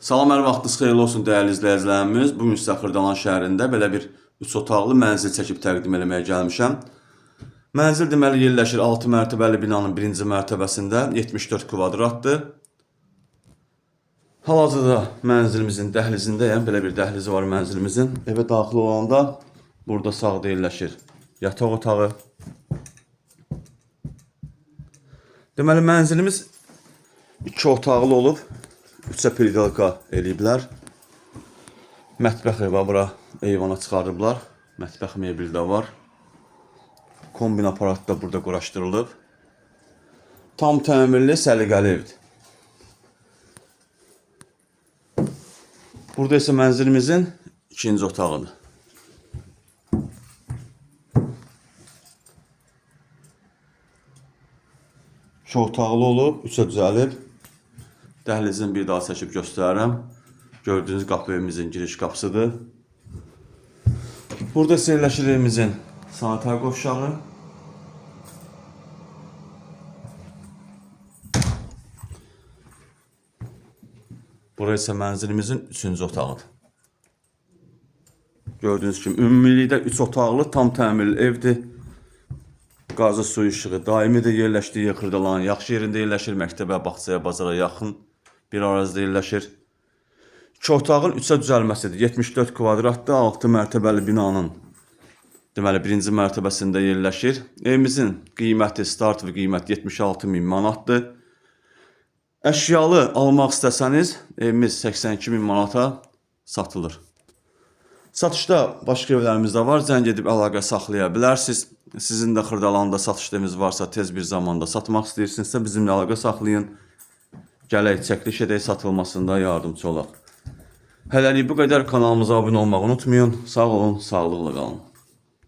Salam, hər vaxtınız xeyirli olsun dəyərli izləyicilərimiz. Bu gün sizə Xırdalan şəhərində belə bir 3 otaqlı mənzil çəkib təqdim etməyə gəlmişəm. Mənzil deməli yerləşir 6 mərtəbəli binanın 1-ci mərtəbəsində 74 kvadratdır. Hal-hazırda mənzilimizin dəhlizindəyəm. Belə bir dəhlizi var mənzilimizin. Evə daxil olanda burada sağda yerləşir yataq otağı. Deməli mənzilimiz 2 otaqlı olub. 3-ə pridelka eləyiblər. Mətbəx evə bura eyvana çıxarıblar. Mətbəx mebeli də var. Kombin aparat da burada quraşdırılıb. Tam təmirli, səliqəli evdir. Burada isə mənzilimizin ikinci otağıdır. İki otaqlı olub, üçə düzəlib. Dəhlizin bir daha çəkib göstərirəm. Gördüyünüz qapı evimizin giriş qapısıdır. Burada isə yerləşir evimizin sanitar qovşağı. Bura isə mənzilimizin üçüncü otağıdır. Gördüyünüz kimi ümumilikdə 3 otaqlı tam təmirli evdir. Qazı su işığı daimi də yerləşdiyi Xırdalanın yaxşı yerində yerləşir. Məktəbə, bağçaya, bazara yaxın bir ərazidə yerləşir. 2 otağın 3-ə düzəlməsidir. 74 kvadratda 6 mərtəbəli binanın deməli birinci mərtəbəsində yerləşir. Evimizin qiyməti start və qiymət 76 min manatdır. Əşyalı almaq istəsəniz evimiz 82 min manata satılır. Satışda başqa evlərimiz də var. Zəng edib əlaqə saxlaya bilərsiniz. Sizin də Xırdalanda satış eviniz varsa, tez bir zamanda satmaq istəyirsinizsə bizimlə əlaqə saxlayın. Gələk çəkiliş edək satılmasında yardımçı olaq. Hələlik bu qədər kanalımıza abunə olmağı unutmayın. Sağ olun, sağlıqla qalın.